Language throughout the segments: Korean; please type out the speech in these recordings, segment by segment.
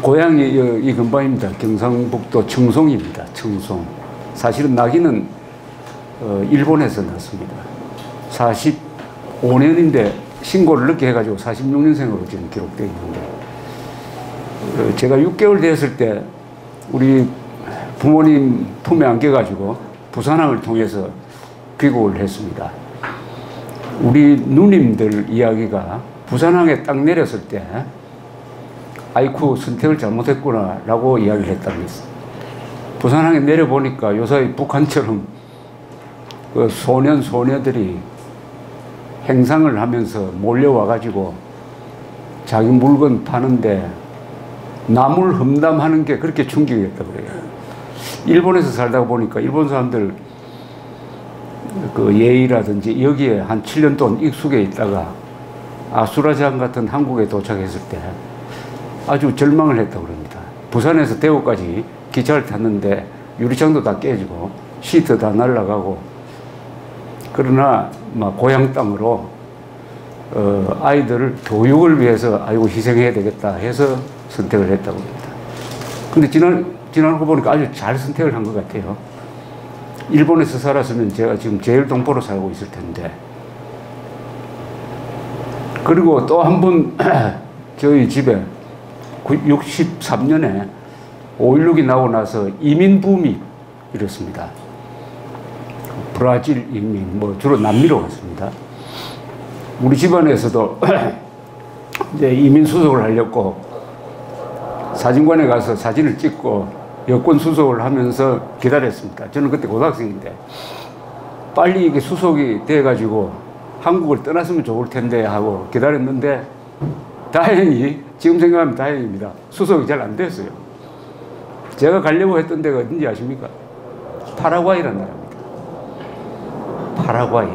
고향이 이 근방입니다. 경상북도 청송입니다. 청송. 사실은 나기는 어, 일본에서 났습니다. 45년인데 신고를 늦게 해가지고 46년생으로 지금 기록되어 있는데 어, 제가 6개월 됐을 때 우리 부모님 품에 안겨가지고 부산항을 통해서 귀국을 했습니다. 우리 누님들 이야기가 부산항에 딱 내렸을 때 아이쿠 선택을 잘못했구나 라고 이야기를 것입 부산항에 내려보니까 요새 북한처럼 그 소년 소녀들이 행상을 하면서 몰려와가지고 자기 물건 파는데 나물 험담하는 게 그렇게 충격이었다고 그래요. 일본에서 살다가 보니까 일본 사람들 그 예의라든지 여기에 한 7년 동안 익숙해 있다가 아수라장 같은 한국에 도착했을 때 아주 절망을 했다고 그럽니다. 부산에서 대구까지 기차를 탔는데 유리창도 다 깨지고 시트 다 날아가고 그러나 막 고향 땅으로 어, 아이들을 교육을 위해서 아이고 희생해야 되겠다 해서 선택을 했다고 합니다. 근데 지난 지나고 보니까 아주 잘 선택을 한 것 같아요. 일본에서 살았으면 제가 지금 제일 동포로 살고 있을 텐데. 그리고 또 한 번 저희 집에 63년에 5.16이 나고 나서 이민 붐이 일었습니다. 브라질 이민, 뭐 주로 남미로 갔습니다. 우리 집안에서도 이제 이민 수속을 하려고 사진관에 가서 사진을 찍고 여권 수속을 하면서 기다렸습니다. 저는 그때 고등학생인데 빨리 이게 수속이 돼가지고 한국을 떠났으면 좋을 텐데 하고 기다렸는데 다행히 지금 생각하면 다행입니다. 수속이 잘 안 됐어요. 제가 가려고 했던 데가 어딘지 아십니까? 파라과이라는 나라입니다. 파라과이.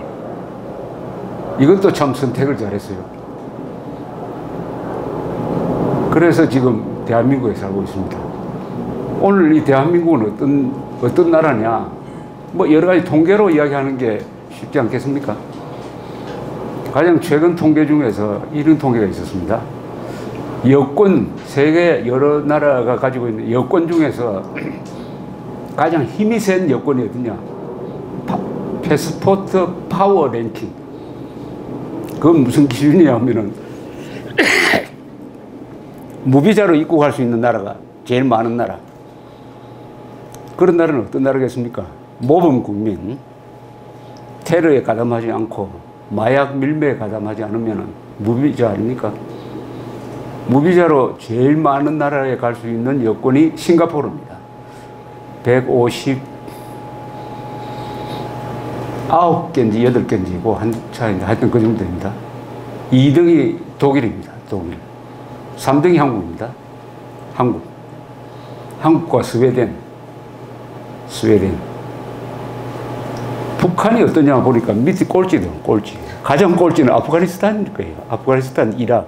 이것도 참 선택을 잘했어요. 그래서 지금 대한민국에 살고 있습니다. 오늘 이 대한민국은 어떤, 어떤 나라냐? 뭐 여러 가지 통계로 이야기하는 게 쉽지 않겠습니까? 가장 최근 통계 중에서 이런 통계가 있었습니다. 여권, 세계 여러 나라가 가지고 있는 여권 중에서 가장 힘이 센 여권이 어디냐? 파, 패스포트 파워 랭킹. 그건 무슨 기준이냐 하면은 무비자로 입국할 수 있는 나라가 제일 많은 나라. 그런 나라는 어떤 나라겠습니까? 모범 국민, 테러에 가담하지 않고 마약 밀매에 가담하지 않으면 무비자 아닙니까? 무비자로 제일 많은 나라에 갈 수 있는 여권이 싱가포르입니다. 150 9개인지 8개인지고 한 차인데 하여튼 그 정도 됩니다. 2등이 독일입니다. 독일. 3등이 한국입니다. 한국. 한국과 스웨덴. 스웨덴. 북한이 어떠냐 보니까 밑에 꼴찌도 꼴찌. 가장 꼴찌는 아프가니스탄일 거예요. 아프가니스탄, 이락.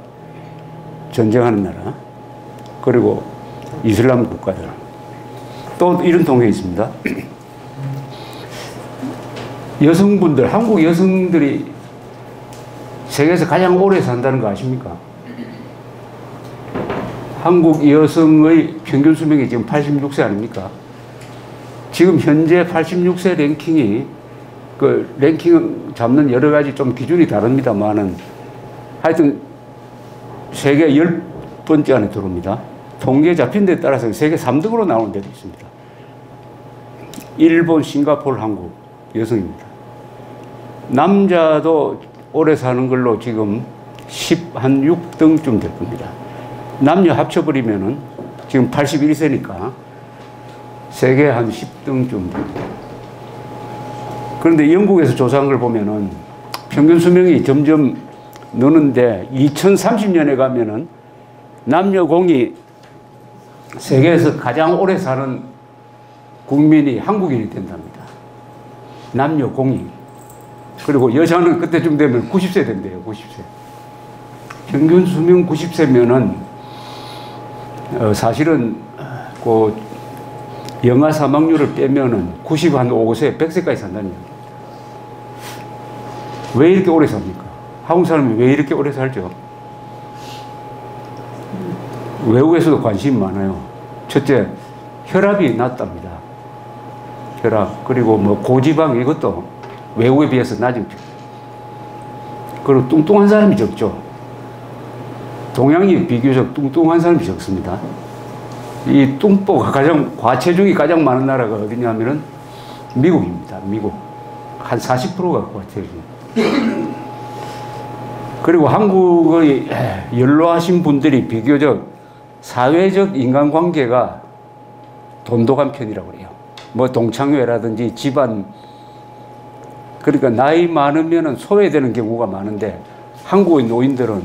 전쟁하는 나라. 그리고 이슬람 국가들. 또 이런 통계 있습니다. 여성분들, 한국 여성들이 세계에서 가장 오래 산다는 거 아십니까? 한국 여성의 평균 수명이 지금 86세 아닙니까? 지금 현재 86세 랭킹이 그 랭킹 잡는 여러 가지 좀 기준이 다릅니다만은 하여튼 세계 10번째 안에 들어옵니다. 통계 잡힌 데 따라서 세계 3등으로 나오는 데도 있습니다. 일본, 싱가포르, 한국 여성입니다. 남자도 오래 사는 걸로 지금 10, 한 6등쯤 될 겁니다. 남녀 합쳐버리면은 지금 81세니까 세계 한 10등쯤 됩니다. 그런데 영국에서 조사한 걸 보면은 평균 수명이 점점 느는데 2030년에 가면은 남녀 공이 세계에서 가장 오래 사는 국민이 한국인이 된답니다. 남녀 공이. 그리고 여자는 그때쯤 되면 90세 된대요, 90세. 평균 수명 90세면은, 어, 사실은, 그, 영아 사망률을 빼면은 90 한 5세, 100세까지 산다는 얘기. 왜 이렇게 오래 삽니까? 한국 사람이 왜 이렇게 오래 살죠? 외국에서도 관심이 많아요. 첫째, 혈압이 낮답니다. 혈압. 그리고 뭐 고지방 이것도 외국에 비해서 낮은 편. 그리고 뚱뚱한 사람이 적죠. 동양이 비교적 뚱뚱한 사람이 적습니다. 이 뚱보가 가장, 과체중이 가장 많은 나라가 어디냐면은 미국입니다. 미국. 한 40%가 과체중. 그리고 한국의 연로하신 분들이 비교적 사회적 인간관계가 돈독한 편이라고 그래요. 뭐 동창회라든지 집안 그러니까 나이 많으면 소외되는 경우가 많은데 한국의 노인들은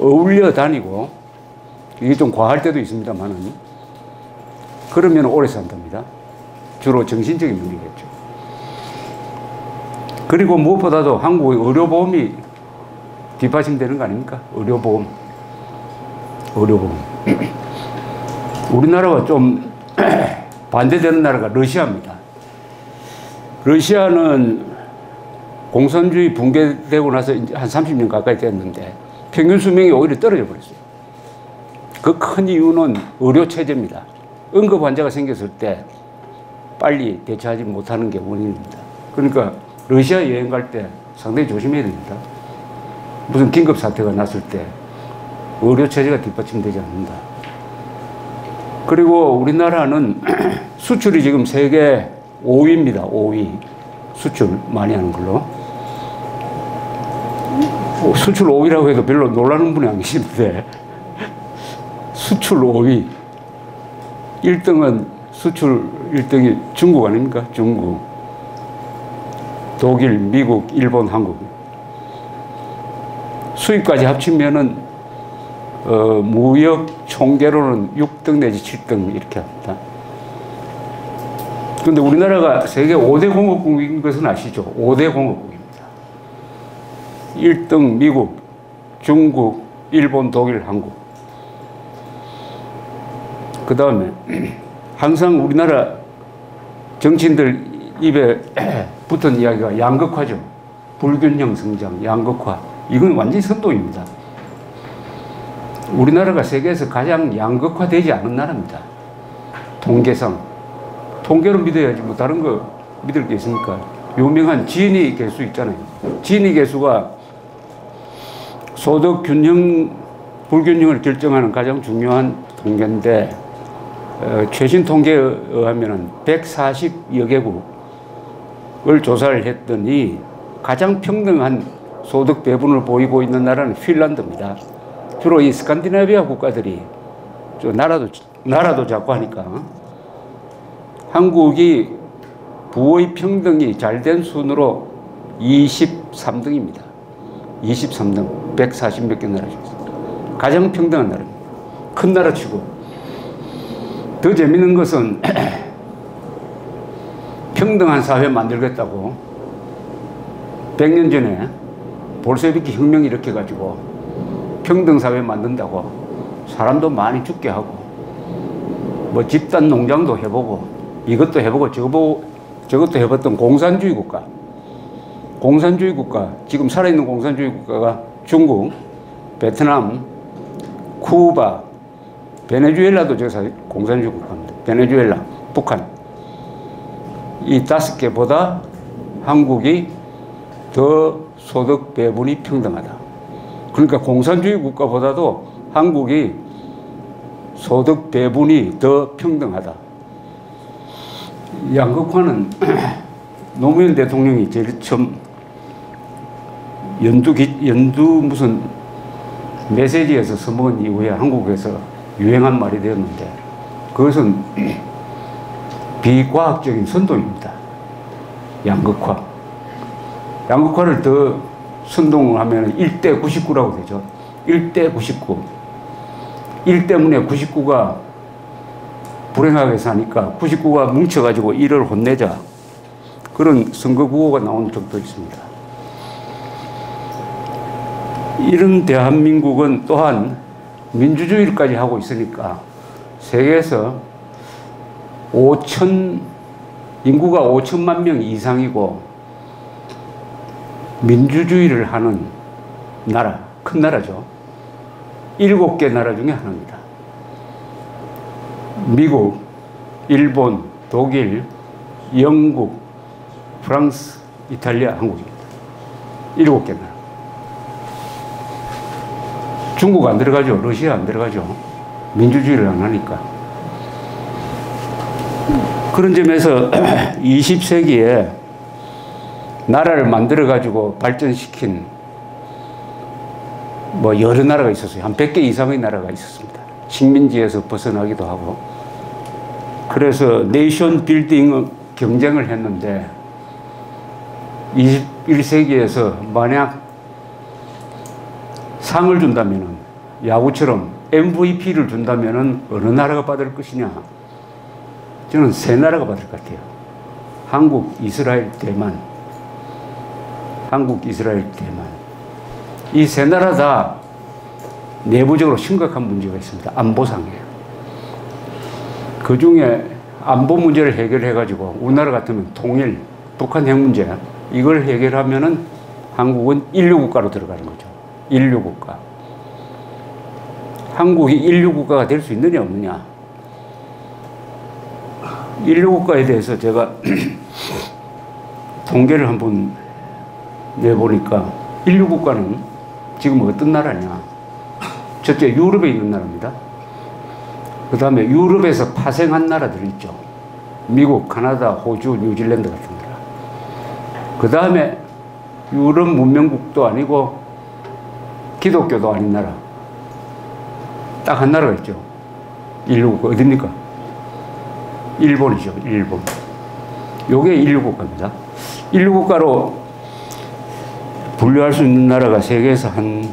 어울려 다니고 이게 좀 과할 때도 있습니다만은 그러면 오래 산답니다. 주로 정신적인 문제겠죠. 그리고 무엇보다도 한국의 의료보험이 뒷받침되는 거 아닙니까? 의료보험. 의료보험. 우리나라와 좀 반대되는 나라가 러시아입니다. 러시아는 공산주의 붕괴되고 나서 한 30년 가까이 됐는데 평균 수명이 오히려 떨어져 버렸어요. 그 큰 이유는 의료 체제입니다. 응급 환자가 생겼을 때 빨리 대처하지 못하는 게 원인입니다. 그러니까 러시아 여행 갈 때 상당히 조심해야 됩니다. 무슨 긴급 사태가 났을 때 의료 체제가 뒷받침되지 않는다. 그리고 우리나라는 수출이 지금 세계 5위입니다. 5위. 수출 많이 하는 걸로. 수출 5위라고 해도 별로 놀라는 분이 안 계시는데, 수출 5위. 1등은 수출 1등이 중국 아닙니까? 중국. 독일, 미국, 일본, 한국. 수입까지 합치면은, 어, 무역 총계로는 6등 내지 7등 이렇게 합니다. 그런데 우리나라가 세계 5대 공업국인 것은 아시죠? 5대 공업국입니다. 1등 미국, 중국, 일본, 독일, 한국. 그 다음에 항상 우리나라 정치인들 입에 붙은 이야기가 양극화죠. 불균형 성장, 양극화. 이건 완전히 선동입니다. 우리나라가 세계에서 가장 양극화되지 않은 나라입니다. 통계상. 통계로 믿어야지 뭐 다른 거 믿을 게 있습니까? 유명한 지니 개수 있잖아요. 지니 개수가 소득 균형, 불균형을 결정하는 가장 중요한 통계인데, 어, 최신 통계에 의하면 140여 개국 을 조사를 했더니 가장 평등한 소득 배분을 보이고 있는 나라는 핀란드입니다. 주로 이 스칸디나비아 국가들이 나라도 나라도 작고 하니까 한국이 부의 평등이 잘 된 순으로 23등입니다. 23등, 140 몇 개 나라 중에서 가장 평등한 나라입니다. 큰 나라 치고 더 재밌는 것은 평등한 사회 만들겠다고 100년 전에 볼세비키 혁명 일으켜 가지고 평등 사회 만든다고 사람도 많이 죽게 하고 뭐 집단 농장도 해보고 이것도 해보고 저거 저것도 해봤던 공산주의 국가 공산주의 국가 지금 살아있는 공산주의 국가가 중국, 베트남, 쿠바, 베네수엘라도 저 공산주의 국가입니다. 베네수엘라, 북한 이 다섯 개보다 한국이 더 소득 배분이 평등하다. 그러니까 공산주의 국가보다도 한국이 소득 배분이 더 평등하다. 양극화는 노무현 대통령이 제일 처음 연두, 연두 무슨 메시지에서 써먹은 이후에 한국에서 유행한 말이 되었는데 그것은 비과학적인 선동입니다. 양극화. 양극화를 더 선동을 하면 1대 99라고 되죠. 1대 99. 1 때문에 99가 불행하게 사니까 99가 뭉쳐가지고 1을 혼내자. 그런 선거 구호가 나온 적도 있습니다. 이런 대한민국은 또한 민주주의까지 하고 있으니까 세계에서 5천, 인구가 5천만 명 이상이고 민주주의를 하는 나라, 큰 나라죠. 일곱 개 나라 중에 하나입니다. 미국, 일본, 독일, 영국, 프랑스, 이탈리아, 한국입니다. 일곱 개 나라. 중국 안 들어가죠. 러시아 안 들어가죠. 민주주의를 안 하니까. 그런 점에서 20세기에 나라를 만들어 가지고 발전시킨 뭐 여러 나라가 있었어요. 한 100개 이상의 나라가 있었습니다. 식민지에서 벗어나기도 하고. 그래서 네이션 빌딩 경쟁을 했는데 21세기에서 만약 상을 준다면 야구처럼 MVP를 준다면 어느 나라가 받을 것이냐? 저는 세 나라가 받을 것 같아요. 한국, 이스라엘, 대만. 한국, 이스라엘, 대만. 이 세 나라 다 내부적으로 심각한 문제가 있습니다. 안보상이에요. 그 중에 안보 문제를 해결해가지고 우리나라 같으면 통일, 북한 핵 문제, 이걸 해결하면은 한국은 인류 국가로 들어가는 거죠. 인류 국가. 한국이 인류 국가가 될 수 있느냐, 없느냐. 인류국가에 대해서 제가 통계를 한번 내보니까 인류국가는 지금 어떤 나라냐. 첫째, 유럽에 있는 나라입니다. 그 다음에 유럽에서 파생한 나라들 있죠. 미국, 카나다, 호주, 뉴질랜드 같은 나라. 그 다음에 유럽 문명국도 아니고 기독교도 아닌 나라. 딱 한 나라가 있죠. 인류국가 어딥니까? 일본이죠. 일본. 요게 인류국가입니다. 인류국가로 분류할 수 있는 나라가 세계에서 한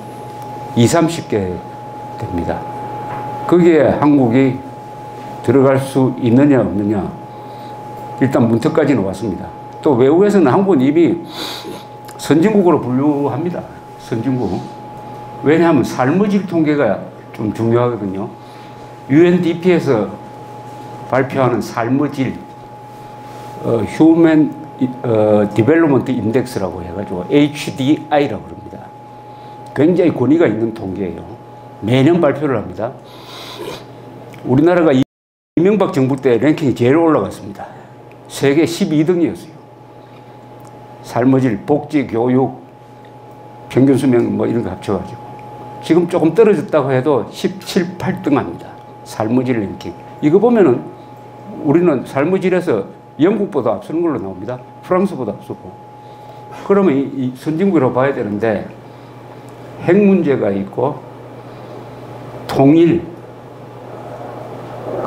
20, 30개 됩니다. 거기에 한국이 들어갈 수 있느냐 없느냐 일단 문턱까지는 왔습니다. 또 외국에서는 한국은 이미 선진국으로 분류합니다. 선진국. 왜냐하면 삶의 질 통계가 좀 중요하거든요. UNDP에서 발표하는 삶의 질, 어, Human 어, Development Index라고 해가지고 HDI라고 그럽니다. 굉장히 권위가 있는 통계예요. 매년 발표를 합니다. 우리나라가 이명박 정부 때 랭킹이 제일 올라갔습니다. 세계 12등이었어요. 삶의 질, 복지, 교육, 평균 수명 뭐 이런 거 합쳐가지고. 지금 조금 떨어졌다고 해도 17, 8등 합니다. 삶의 질 랭킹. 이거 보면은 우리는 삶의 질에서 영국보다 앞서는 걸로 나옵니다. 프랑스보다 앞서고. 그러면 이, 이 선진국으로 봐야 되는데 핵 문제가 있고 통일.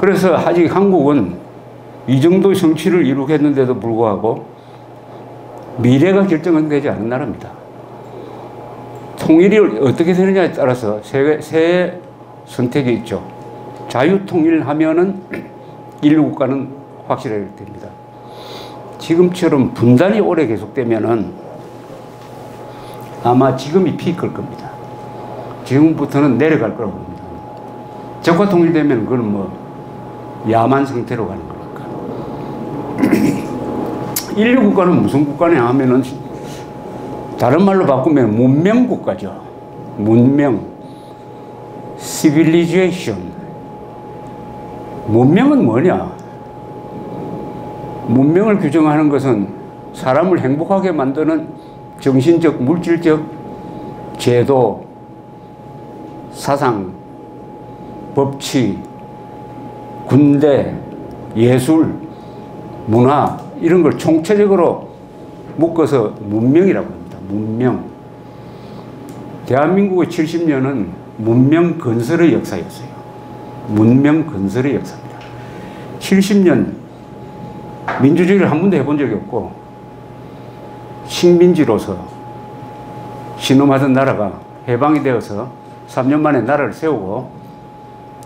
그래서 아직 한국은 이 정도 성취를 이루겠는데도 불구하고 미래가 결정은 되지 않은 나라입니다. 통일이 어떻게 되느냐에 따라서 세, 세 선택이 있죠. 자유통일 하면은 인류 국가는 확실하게 됩니다. 지금처럼 분단이 오래 계속되면은 아마 지금이 피크일 겁니다. 지금부터는 내려갈 거라고 봅니다. 적화 통일되면 그건 뭐 야만 상태로 가는 거니까. 인류 국가는 무슨 국가냐 하면은 다른 말로 바꾸면 문명 국가죠. 문명. civilization. 문명은 뭐냐? 문명을 규정하는 것은 사람을 행복하게 만드는 정신적, 물질적 제도, 사상, 법치, 군대, 예술, 문화 이런 걸 총체적으로 묶어서 문명이라고 합니다. 문명. 대한민국의 70년은 문명 건설의 역사였어요. 문명 건설의 역사입니다. 70년 민주주의를 한 번도 해본 적이 없고 식민지로서 신음하던 나라가 해방이 되어서 3년 만에 나라를 세우고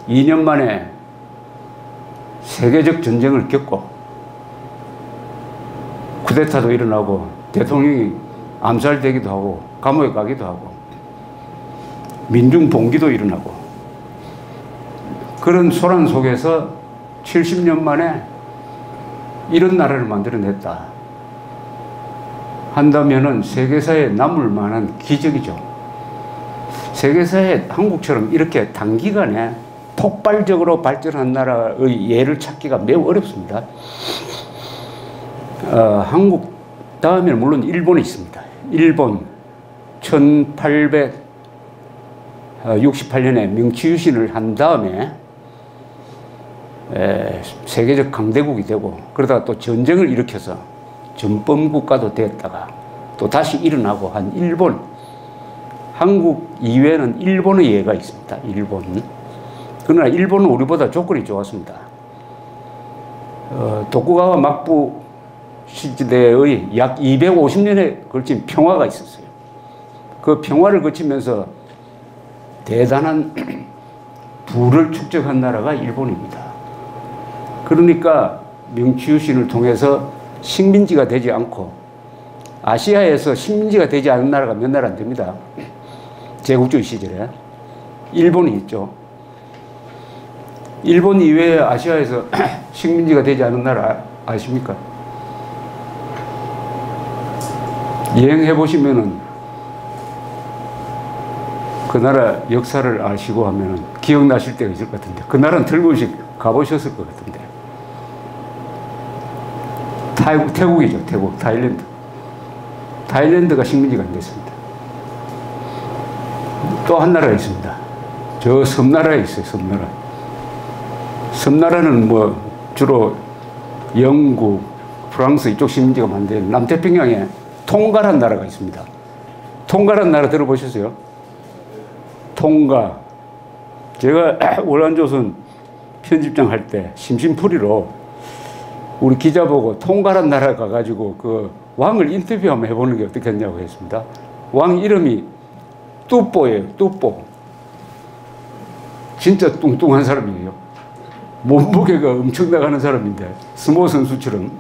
2년 만에 세계적 전쟁을 겪고 쿠데타도 일어나고 대통령이 암살되기도 하고 감옥에 가기도 하고 민중 봉기도 일어나고 그런 소란 속에서 70년 만에 이런 나라를 만들어냈다. 한다면은 세계사에 남을 만한 기적이죠. 세계사에 한국처럼 이렇게 단기간에 폭발적으로 발전한 나라의 예를 찾기가 매우 어렵습니다. 어, 한국 다음에는 물론 일본이 있습니다. 일본 1868년에 명치유신을 한 다음에 에, 세계적 강대국이 되고 그러다가 또 전쟁을 일으켜서 전범 국가도 됐다가 또 다시 일어나고 한 일본 한국 이외에는 일본의 예가 있습니다. 일본 그러나 일본은 우리보다 조건이 좋았습니다. 어, 도쿠가와 막부 시대의 약 250년에 걸친 평화가 있었어요. 그 평화를 거치면서 대단한 부를 축적한 나라가 일본입니다. 그러니까 명치유신을 통해서 식민지가 되지 않고 아시아에서 식민지가 되지 않은 나라가 몇 나라 안 됩니다. 제국주의 시절에. 일본이 있죠. 일본 이외에 아시아에서 식민지가 되지 않은 나라 아십니까? 여행해 보시면은 그 나라 역사를 아시고 하면은 기억나실 때가 있을 것 같은데 그 나라는 틀림없이 가보셨을 것 같은데 타국, 태국이죠 태국 타일랜드 타일랜드가 식민지가 안 됐습니다 또 한 나라가 있습니다 저 섬나라에 있어요 섬나라 섬나라는 뭐 주로 영국 프랑스 이쪽 식민지가 만든 남태평양에 통가란 나라가 있습니다. 통가란 나라 들어보셨어요? 통가. 제가 월안조선 편집장 할 때 심심풀이로 우리 기자 보고 통가란 나라 가가지고 그 왕을 인터뷰 한번 해보는 게 어떻겠냐고 했습니다. 왕 이름이 뚜뽀예요. 뚜뽀. 진짜 뚱뚱한 사람이에요. 몸무게가 엄청 나가는 사람인데 스모 선수처럼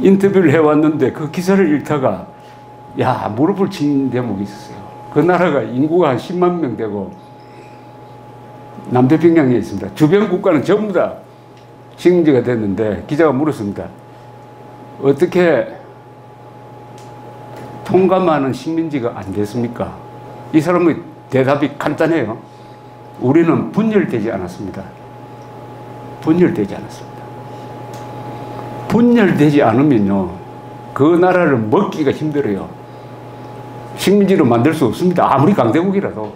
인터뷰를 해왔는데 그 기사를 읽다가 야 무릎을 친 대목이 있었어요. 그 나라가 인구가 한 10만 명 되고 남태평양에 있습니다. 주변 국가는 전부 다 식민지가 됐는데 기자가 물었습니다. 어떻게 통감하는 식민지가 안 됐습니까? 이 사람의 대답이 간단해요. 우리는 분열되지 않았습니다. 분열되지 않았습니다. 분열되지 않으면요, 그 나라를 먹기가 힘들어요. 식민지로 만들 수 없습니다. 아무리 강대국이라도.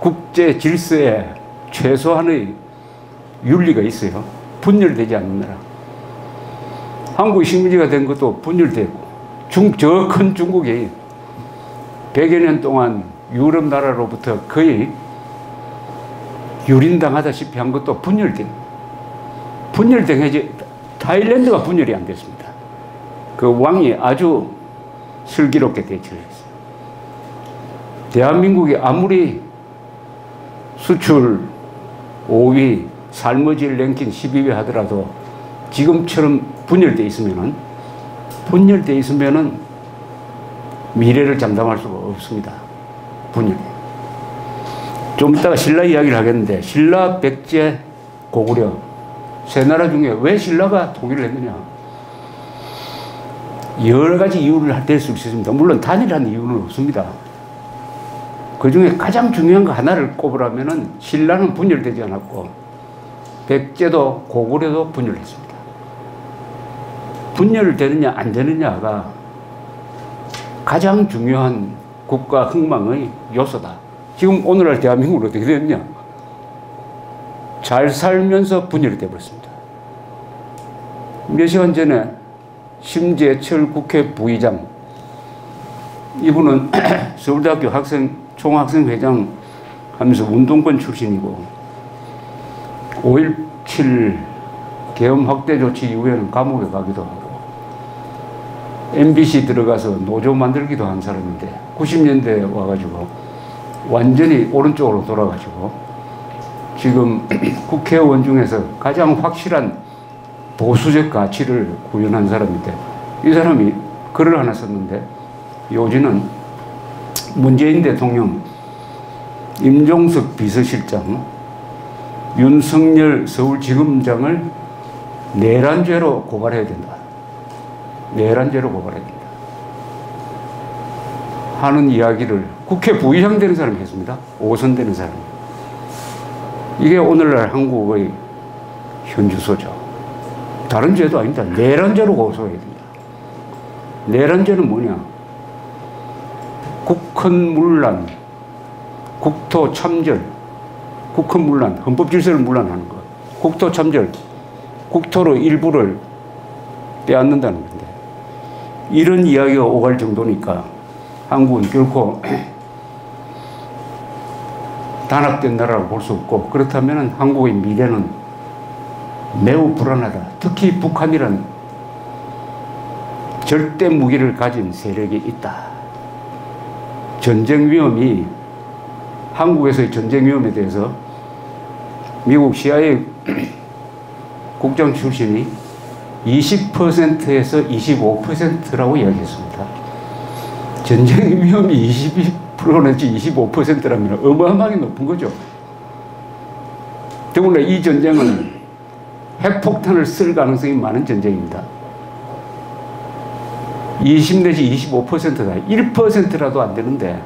국제 질서에 최소한의 윤리가 있어요. 분열되지 않는 나라. 한국이 식민지가 된 것도 분열되고, 중, 저 큰 중국이 100여 년 동안 유럽 나라로부터 거의 유린당하다시피 한 것도 분열된, 분열된 해지, 타일랜드가 분열이 안 됐습니다. 그 왕이 아주 슬기롭게 대처를 했어요. 대한민국이 아무리 수출 5위, 삶의질 랭킹 12위 하더라도 지금처럼 분열돼 있으면은 분열돼 있으면은 미래를 장담할 수가 없습니다. 분열. 좀 이따가 신라 이야기를 하겠는데 신라, 백제, 고구려 세 나라 중에 왜 신라가 통일을 했느냐? 여러 가지 이유를 될수 있습니다. 물론 단일한 이유는 없습니다. 그 중에 가장 중요한 거 하나를 꼽으라면은 신라는 분열되지 않았고 백제도 고구려도 분열했습니다. 분열되느냐 안 되느냐가 가장 중요한 국가 흥망의 요소다. 지금 오늘날 대한민국은 어떻게 됐냐? 잘 살면서 분열이 되어버렸습니다. 몇 시간 전에 심재철 국회 부의장 이분은 서울대학교 학생 총학생회장 하면서 운동권 출신이고 5.17 계엄 확대 조치 이후에는 감옥에 가기도 하고 MBC 들어가서 노조 만들기도 한 사람인데 90년대에 와가지고 완전히 오른쪽으로 돌아가지고 지금 국회의원 중에서 가장 확실한 보수적 가치를 구현한 사람인데 이 사람이 글을 하나 썼는데 요지는 문재인 대통령, 임종석 비서실장, 윤석열 서울지검장을 내란죄로 고발해야 된다. 내란죄로 고발해야 된다. 하는 이야기를 국회 부의장 되는 사람이 했습니다. 5선 되는 사람. 이게 오늘날 한국의 현주소죠. 다른 죄도 아닙니다. 내란죄로 고소해야 됩니다. 내란죄는 뭐냐? 국헌문란, 국토 참절, 국헌 문란, 헌법 질서를 문란하는 것, 국토 참절, 국토로 일부를 빼앗는다는 건데 이런 이야기가 오갈 정도니까 한국은 결코 단합된 나라라고 볼 수 없고 그렇다면 한국의 미래는 매우 불안하다. 특히 북한이란 절대 무기를 가진 세력이 있다. 전쟁 위험이 한국에서의 전쟁 위험에 대해서 미국 CIA 국장 출신이 20%에서 25%라고 이야기했습니다. 전쟁 위험이 22% 내지 25%라면 어마어마하게 높은 거죠. 더구나 이 전쟁은 핵폭탄을 쓸 가능성이 많은 전쟁입니다. 20 내지 25%다. 1%라도 안 되는데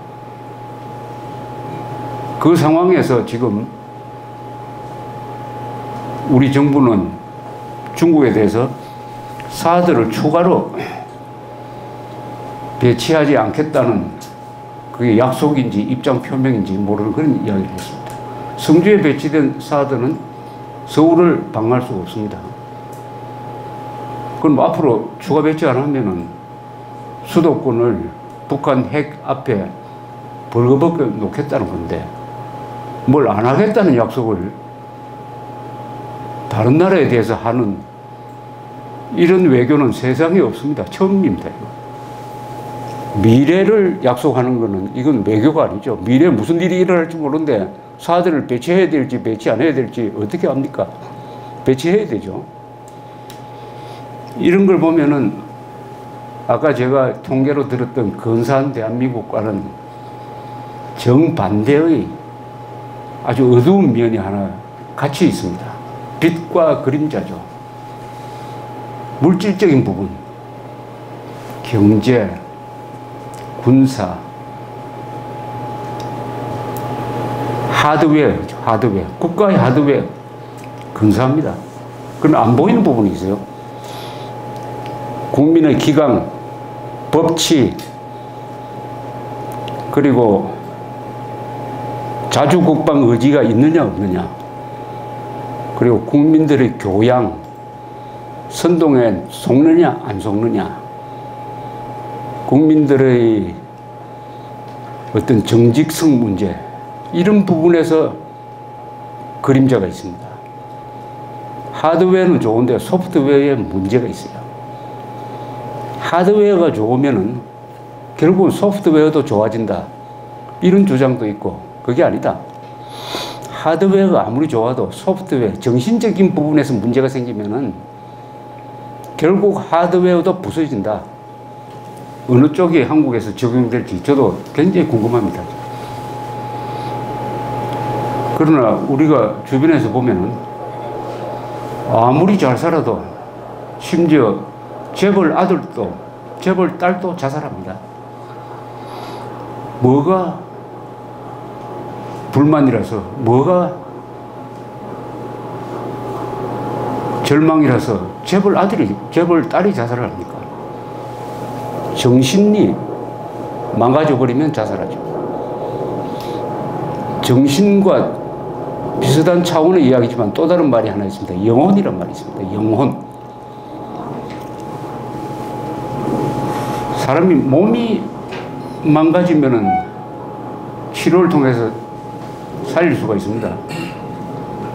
그 상황에서 지금 우리 정부는 중국에 대해서 사드를 추가로 배치하지 않겠다는 그게 약속인지 입장 표명인지 모르는 그런 이야기를 했습니다. 성주에 배치된 사드는 서울을 방할 수가 없습니다. 그럼 앞으로 추가 배치 안 하면은 수도권을 북한 핵 앞에 벌거벗겨 놓겠다는 건데 뭘 안 하겠다는 약속을 다른 나라에 대해서 하는 이런 외교는 세상에 없습니다. 처음입니다. 미래를 약속하는 것은 이건 외교가 아니죠. 미래에 무슨 일이 일어날지 모르는데 사들을 배치해야 될지 배치 안 해야 될지 어떻게 합니까? 배치해야 되죠. 이런 걸 보면은 아까 제가 통계로 들었던 근사한 대한민국과는 정반대의 아주 어두운 면이 하나 같이 있습니다. 빛과 그림자죠. 물질적인 부분, 경제, 군사, 하드웨어, 하드웨어, 국가의 하드웨어, 근사합니다. 그럼 안 보이는 부분이 있어요. 국민의 기강, 법치, 그리고 자주 국방 의지가 있느냐 없느냐, 그리고 국민들의 교양, 선동에 속느냐 안 속느냐, 국민들의 어떤 정직성 문제, 이런 부분에서 그림자가 있습니다. 하드웨어는 좋은데 소프트웨어에 문제가 있어요. 하드웨어가 좋으면은 결국은 소프트웨어도 좋아진다. 이런 주장도 있고, 그게 아니다. 하드웨어가 아무리 좋아도 소프트웨어, 정신적인 부분에서 문제가 생기면은 결국 하드웨어도 부서진다. 어느 쪽이 한국에서 적용될지 저도 굉장히 궁금합니다. 그러나 우리가 주변에서 보면은 아무리 잘 살아도 심지어 재벌 아들도 재벌 딸도 자살합니다. 뭐가 불만이라서 뭐가 절망이라서 재벌 아들이 재벌 딸이 자살을 합니까? 정신이 망가져 버리면 자살하죠. 정신과 비슷한 차원의 이야기지만 또 다른 말이 하나 있습니다. 영혼이란 말이 있습니다. 영혼. 사람이 몸이 망가지면은 치료를 통해서 살릴 수가 있습니다.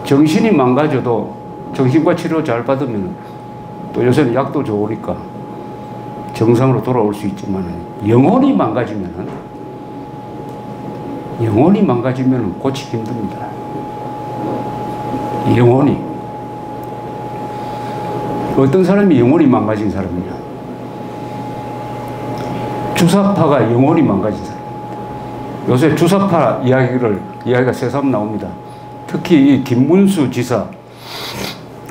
정신이 망가져도 정신과 치료 잘 받으면 또 요새는 약도 좋으니까 정상으로 돌아올 수 있지만 영혼이 망가지면은 영혼이 망가지면 고치기 힘듭니다. 영혼이. 어떤 사람이 영혼이 망가진 사람이냐? 주사파가 영혼이 망가진 사람. 요새 주사파 이야기를, 이야기가 새삼 나옵니다. 특히 이 김문수 지사,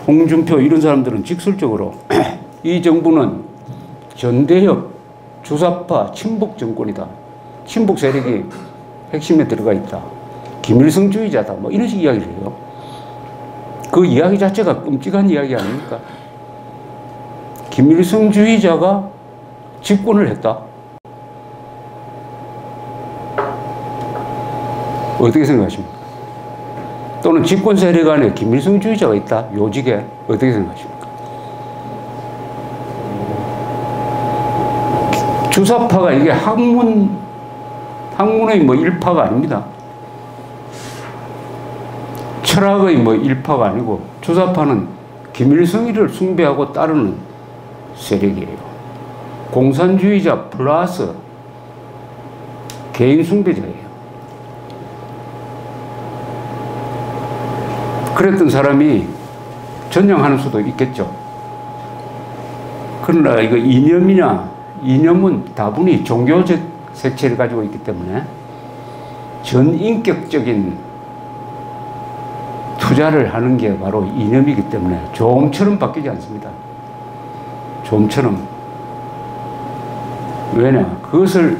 홍준표 이런 사람들은 직설적으로 이 정부는 전대협 주사파 친북 정권이다. 친북 세력이 핵심에 들어가 있다. 김일성주의자다. 뭐 이런 식 이야기를 해요. 그 이야기 자체가 끔찍한 이야기 아닙니까? 김일성주의자가 집권을 했다. 어떻게 생각하십니까? 또는 집권 세력 안에 김일성주의자가 있다. 요직에 어떻게 생각하십니까? 주사파가 이게 학문, 학문의 뭐 일파가 아닙니다. 철학의 뭐 일파가 아니고 주사파는 김일성이를 숭배하고 따르는 세력이에요. 공산주의자 플러스 개인 숭배자예요. 그랬던 사람이 전향하는 수도 있겠죠. 그러나 이거 이념이냐, 이념은 다분히 종교적 색채를 가지고 있기 때문에 전인격적인 투자를 하는 게 바로 이념이기 때문에 좀처럼 바뀌지 않습니다. 좀처럼. 왜냐? 그것을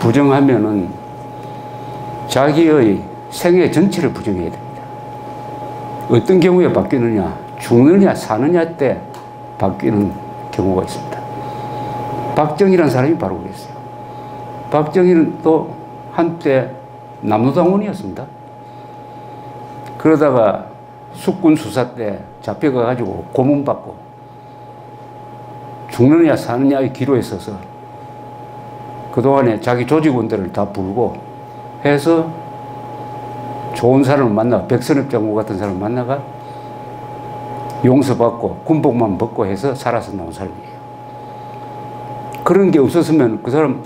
부정하면은 자기의 생애 전체를 부정해야 됩니다. 어떤 경우에 바뀌느냐? 죽느냐, 사느냐 때 바뀌는 경우가 있습니다. 박정희라는 사람이 바로 그랬어요. 박정희는 또 한때 남로당원이었습니다. 그러다가 숙군 수사 때 잡혀가가지고 고문받고 죽느냐 사느냐의 기로에 서서 그동안에 자기 조직원들을 다 불고 해서 좋은 사람을 만나 백선엽 장군 같은 사람을 만나가 용서받고 군복만 벗고 해서 살아서 나온 사람이에요. 그런 게 없었으면 그 사람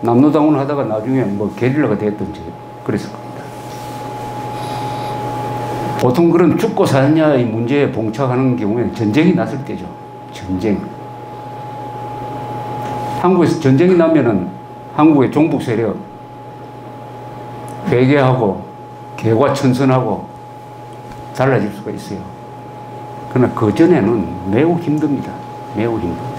남로당원 하다가 나중에 뭐 게릴라가 됐든지 그랬을 겁니다. 보통 그런 죽고 사느냐의 문제에 봉착하는 경우에는 전쟁이 났을 때죠. 전쟁. 한국에서 전쟁이 나면은 한국의 종북 세력 회개하고 개과 천선하고 달라질 수가 있어요. 그러나 그 전에는 매우 힘듭니다. 매우 힘듭니다.